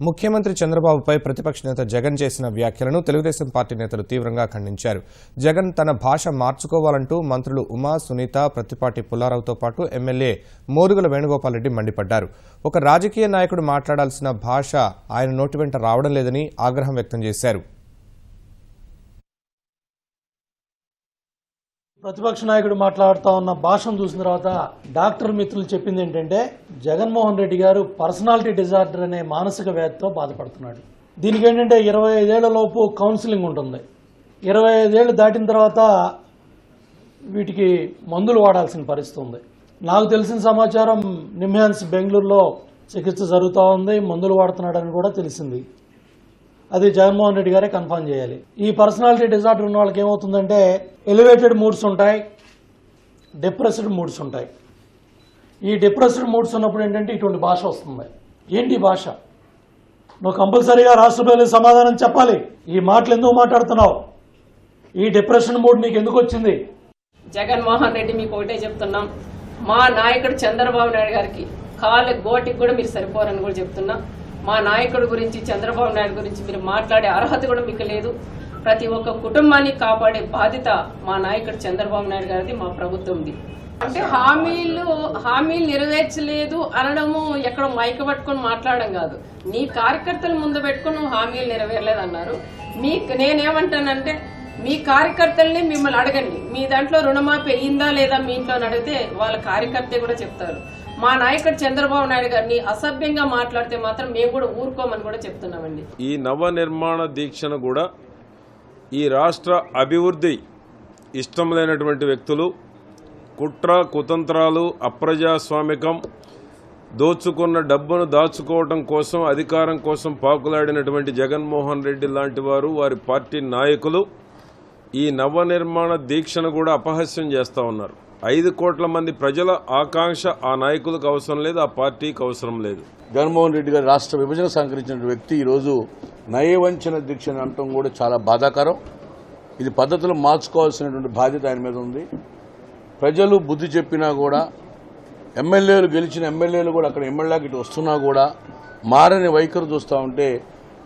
ముఖ్యమంత్రి చంద్రబాబుపై ప్రతిపక్ష నేత జగన్ చేసిన వ్యాఖ్యలను తెలుగుదేశం పార్టీ నేతలు తీవ్రంగా ఖండించారు. జగన్ తన భాష మార్చుకోవాలంటూ మంత్రులు ఉమా సునీత ప్రతిపాటి పుల్లారావుతో పాటు ఎమ్మెల్యే మోదుగుల వేణుగోపాల్ రెడ్డి మండిపడ్డారు. ఒక రాజకీయ నాయకుడు మాట్లాడాల్సిన భాష ఆయన నోటి వెంట రావడం లేదని ఆగ్రహం వ్యక్తం చేశారు. ప్రతిపక్ష నాయకుడు మాట్లాడుతూ ఉన్న భాషను చూసిన తర్వాత డాక్టర్ మిత్రులు చెప్పింది ఏంటంటే జగన్మోహన్ రెడ్డి గారు పర్సనాలిటీ డిజార్డర్ అనే మానసిక వ్యాధితో బాధపడుతున్నాడు. దీనికి ఏంటంటే ఇరవై ఐదేళ్ళలోపు కౌన్సిలింగ్ ఉంటుంది. ఇరవై ఐదేళ్ళు దాటిన తర్వాత వీటికి మందులు వాడాల్సిన పరిస్థితి ఉంది. నాకు తెలిసిన సమాచారం నిమ్హాన్స్ బెంగళూరులో చికిత్స జరుగుతూ ఉంది మందులు వాడుతున్నాడని కూడా తెలిసింది. అది జగన్మోహన్ రెడ్డి గారే కన్ఫర్మ్ చేయాలి. ఈ పర్సనాలిటీ డిజార్డర్ ఉన్న వాళ్ళకి ఏమవుతుందంటే ఎలివేటెడ్ మూడ్స్ ఉంటాయి డిప్రెస్డ్ మూడ్స్ ఉంటాయి. ఈ డిప్రెస్డ్ మూడ్స్ ఉన్నప్పుడు ఏంటంటే ఇటువంటి భాష వస్తుంది. ఏంటి భాష? నువ్వు కంపల్సరీగా రాష్ట్రపతి సమాధానం చెప్పాలి. ఈ మాటలు ఎందుకు మాట్లాడుతున్నావు? ఈ డిప్రెషన్ మూడ్ నీకు ఎందుకు వచ్చింది? జగన్మోహన్ రెడ్డి మీకు ఒకటే చెప్తున్నాం. మా నాయకుడు చంద్రబాబు నాయుడు గారికి కాలు గోటికి కూడా మీరు సరిపోరని కూడా చెప్తున్నా. మా నాయకుడు గురించి చంద్రబాబు నాయుడు గురించి మీరు మాట్లాడే అర్హత కూడా మీకు లేదు. ప్రతి ఒక్క కుటుంబాన్ని కాపాడే బాధ్యత మా నాయకుడు చంద్రబాబు నాయుడు గారిది మా ప్రభుత్వంది. అంటే హామీలు హామీలు నెరవేర్చలేదు అనడము ఎక్కడ మైక పట్టుకొని మాట్లాడడం కాదు. నీ కార్యకర్తలు ముందు పెట్టుకుని నువ్వు హామీలు నెరవేరలేదు అన్నారు. మీ నేనేమంటానంటే మీ కార్యకర్తల్ని మిమ్మల్ని అడగండి. మీ దాంట్లో రుణమాఫీ అయ్యిందా లేదా మీ ఇంట్లో అడిగితే వాళ్ళ కార్యకర్తే కూడా చెప్తారు. మా నాయకుడు చంద్రబాబు నాయుడు గారిని అసభ్యంగా మాట్లాడితే మాత్రం మేము కూడా ఊరుకోమని కూడా చెప్తున్నామండి. ఈ నవ నిర్మాణ దీక్షను కూడా ఈ రాష్ట్ర అభివృద్ధి ఇష్టం లేనటువంటి వ్యక్తులు కుట్ర కుతంత్రాలు అప్రజాస్వామికం దోచుకున్న డబ్బును దాచుకోవటం కోసం అధికారం కోసం పాకులాడినటువంటి జగన్మోహన్ రెడ్డి లాంటి వారు వారి పార్టీ నాయకులు ఈ నవ నిర్మాణ దీక్షను కూడా అపహాస్యం చేస్తూ ఉన్నారు. ఐదు కోట్ల మంది ప్రజల ఆకాంక్ష ఆ నాయకులకు అవసరం లేదు ఆ పార్టీకి అవసరం లేదు. జగన్మోహన్ రెడ్డి గారు రాష్ట్ర విభజన సంకరించిన వ్యక్తి ఈరోజు నయవంచన దీక్షను అనటం కూడా చాలా బాధాకరం. ఇది పద్ధతులు మార్చుకోవాల్సినటువంటి బాధ్యత ఆయన మీద ఉంది. ప్రజలు బుద్ధి చెప్పినా కూడా ఎమ్మెల్యేలు గెలిచిన ఎమ్మెల్యేలు కూడా అక్కడ ఎమ్మెల్యేకి ఇటు వస్తున్నా కూడా మారని వైఖరి చూస్తూ ఉంటే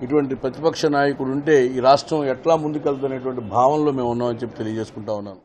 ఇటువంటి ప్రతిపక్ష నాయకుడు ఉంటే ఈ రాష్ట్రం ఎట్లా ముందుకెళ్తున్నటువంటి భావనలో మేము ఉన్నామని చెప్పి తెలియజేసుకుంటా ఉన్నాను.